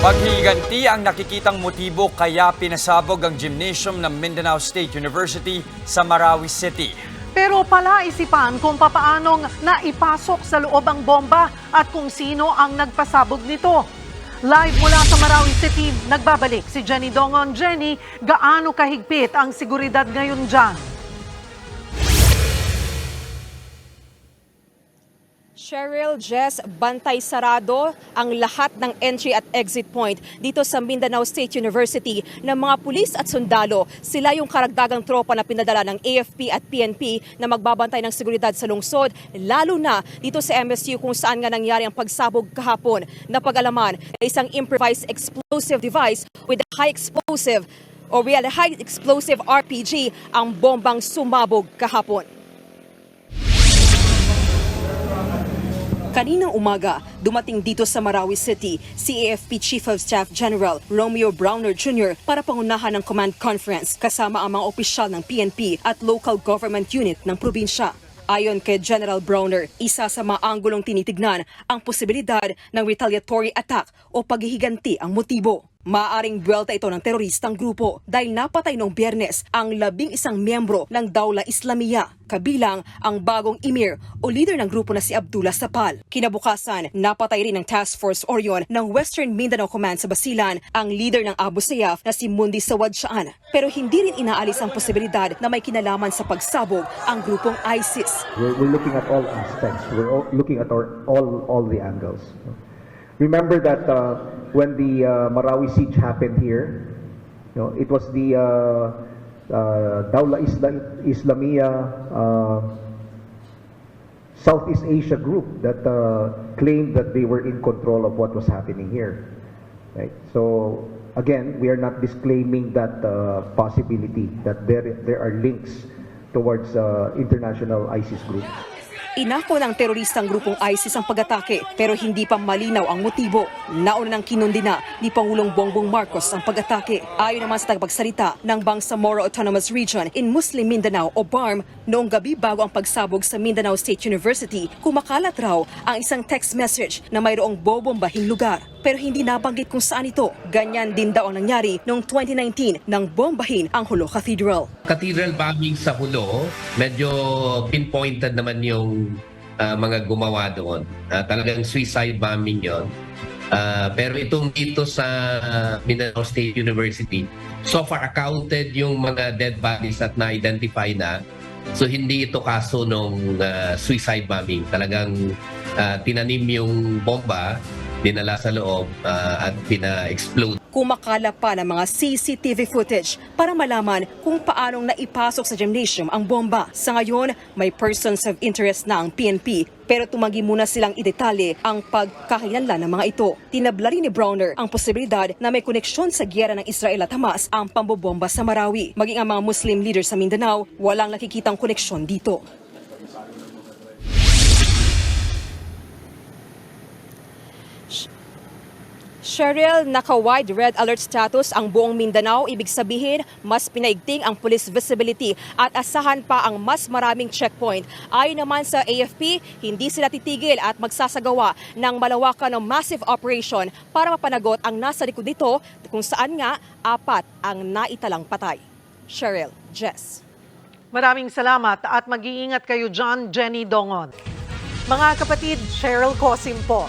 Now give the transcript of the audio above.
Paghiganti ang nakikitang motibo kaya pinasabog ang gymnasium ng Mindanao State University sa Marawi City. Pero palaisipan kung papaanong naipasok sa loob ang bomba at kung sino ang nagpasabog nito. Live mula sa Marawi City, nagbabalik si Jenny Dongon. Jenny, gaano kahigpit ang seguridad ngayon dyan? Cheryl, Jess, bantay sarado ang lahat ng entry at exit point dito sa Mindanao State University ng mga pulis at sundalo. Sila yung karagdagang tropa na pinadala ng AFP at PNP na magbabantay ng seguridad sa lungsod, lalo na dito sa MSU kung saan nga nangyari ang pagsabog kahapon na pag-alaman na isang improvised explosive device with high explosive or real high explosive RPG ang bombang sumabog kahapon. Kaninang umaga, dumating dito sa Marawi City si AFP Chief of Staff General Romeo Browner Jr. para pangunahan ng command conference kasama ang mga opisyal ng PNP at local government unit ng probinsya. Ayon kay General Browner, isa sa mga anggulong tinitignan ang posibilidad ng retaliatory attack o paghihiganti ang motibo. Maaring buwelta ito ng teroristang grupo dahil napatay noong biyernes ang labing isang miyembro ng Dawla Islamia, kabilang ang bagong emir o leader ng grupo na si Abdullah Sapal. Kinabukasan, napatay rin ng Task Force Orion ng Western Mindanao Command sa Basilan ang leader ng Abu Sayyaf na si Mundi Sawad. Pero hindi rin inaalis ang posibilidad na may kinalaman sa pagsabog ang grupong ISIS. We're, we're looking at all aspects. We're all looking at our, all all the angles. Remember that uh, when the uh, Marawi siege happened here, you know, it was the uh, uh, Isla Islamia uh, Southeast Asia group that uh, claimed that they were in control of what was happening here. Right. So again, we are not disclaiming that uh, possibility that there there are links towards uh, international ISIS groups. Inako ng teroristang grupong ISIS ang pag-atake pero hindi pa malinaw ang motibo. Nauna nang kinundina ni Pangulong Bongbong Marcos ang pag-atake. Ayon naman sa tagapagsalita ng Bangsamoro Autonomous Region in Muslim Mindanao o BARM, noong gabi bago ang pagsabog sa Mindanao State University, kumakalat raw ang isang text message na mayroong bobombahing lugar. Pero hindi nabanggit kung saan ito. Ganyan din daw ang nangyari noong 2019 nang bombahin ang Hulo Cathedral. cathedral bombing sa Hulo, medyo pinpointed naman yung ah, mga gumawa doon. Ah, talagang suicide bombing yon. Ah, pero itong dito sa Mindanao State University, so far accounted yung mga dead bodies at na-identify na. So hindi ito kaso nung ah, suicide bombing. Talagang ah, tinanim yung bomba, dinala sa loob ah, at pina-explode kumakala pa ng mga CCTV footage para malaman kung paanong naipasok sa gymnasium ang bomba. Sa ngayon, may persons of interest na ang PNP pero tumanggi muna silang idetalye ang pagkakainlanlan ng mga ito. Tinabla rin ni Browner ang posibilidad na may koneksyon sa gyera ng Israel at Hamas ang pambobomba sa Marawi. Maging ang mga Muslim leaders sa Mindanao, walang nakikitang koneksyon dito. Cheryl, naka-wide red alert status ang buong Mindanao. Ibig sabihin, mas pinaigting ang police visibility at asahan pa ang mas maraming checkpoint. Ayon naman sa AFP, hindi sila titigil at magsasagawa ng malawakan ng massive operation para mapanagot ang nasa likod nito kung saan nga apat ang naitalang patay. Cheryl, Jess. Maraming salamat at mag-iingat kayo John, Jenny Dongon. Mga kapatid, Cheryl Cosim po.